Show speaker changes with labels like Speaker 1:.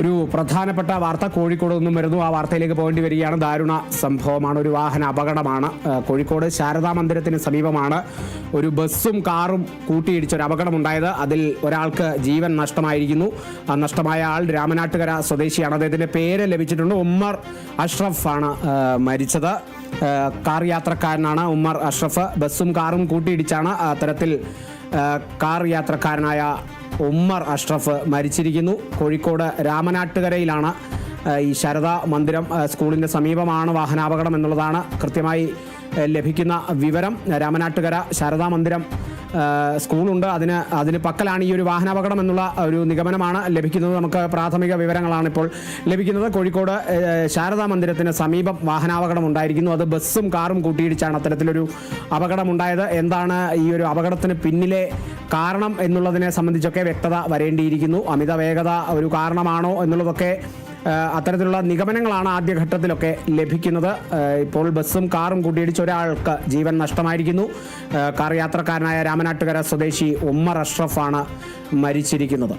Speaker 1: ഒരു പ്രധാനപ്പെട്ട വാർത്ത. കോഴിക്കോട് നിന്നും വരുന്നു. ആ വാർത്തയിലേക്ക് പോകേണ്ടി വരികയാണ്. ദാരുണ സംഭവമാണ്. ഒരു വാഹന അപകടമാണ്. കോഴിക്കോട് ശാരദാ മന്ദിരത്തിന് സമീപമാണ് ഒരു ബസ്സും കാറും കൂട്ടിയിടിച്ച ഒരു അപകടമുണ്ടായത്. അതിൽ ഒരാൾക്ക് ജീവൻ നഷ്ടമായിരിക്കുന്നു. നഷ്ടമായ ആൾ രാമനാട്ടുകര സ്വദേശിയാണ്. അദ്ദേഹത്തിന്റെ പേര് ലഭിച്ചിട്ടുണ്ട്. ഉമ്മർ അഷ്റഫ് ആണ് മരിച്ചത്. കാർ യാത്രക്കാരനാണ് ഉമ്മർ അഷ്റഫ്. ബസ്സും കാറും കൂട്ടിയിടിച്ചാണ് അത്തരത്തിൽ കാർ യാത്രക്കാരനായ ഉമ്മർ അഷ്റഫ് മരിച്ചിരിക്കുന്നു. കോഴിക്കോട് രാമനാട്ടുകരയിലാണ് ഈ ശരദ മന്ദിരം സ്കൂളിന്റെ സമീപമാണ് വാഹനാപകടം എന്നുള്ളതാണ് കൃത്യമായി ലഭിക്കുന്ന വിവരം. രാമനാട്ടുകര ശാരദാ മന്ദിരം സ്കൂളുണ്ട്. അതിന് അതിന് പക്കലാണ് ഈ ഒരു വാഹനാപകടം എന്നുള്ള ഒരു നിഗമനമാണ് ലഭിക്കുന്നത്. നമുക്ക് പ്രാഥമിക വിവരങ്ങളാണ് ഇപ്പോൾ ലഭിക്കുന്നത്. കോഴിക്കോട് ശാരദാ മന്ദിരത്തിന് സമീപം വാഹനാപകടം ഉണ്ടായിരിക്കുന്നു. അത് ബസ്സും കാറും കൂട്ടിയിടിച്ചാണ് അത്തരത്തിലൊരു അപകടമുണ്ടായത്. എന്താണ് ഈ ഒരു അപകടത്തിന് പിന്നിലെ കാരണം എന്നുള്ളതിനെ സംബന്ധിച്ചൊക്കെ വ്യക്തത വരേണ്ടിയിരിക്കുന്നു. അമിത വേഗത ഒരു കാരണമാണോ എന്നുള്ളതൊക്കെ അത്തരത്തിലുള്ള നിഗമനങ്ങളാണ് ആദ്യഘട്ടത്തിലൊക്കെ ലഭിക്കുന്നത്. ഇപ്പോൾ ബസ്സും കാറും കൂട്ടിയിടിച്ച് ഒരാൾക്ക് ജീവൻ നഷ്ടമായിരിക്കുന്നു. കാർ യാത്രക്കാരനായ രാമനാട്ടുകര സ്വദേശി ഉമ്മർ അഷ്റഫാണ് മരിച്ചിരിക്കുന്നത്.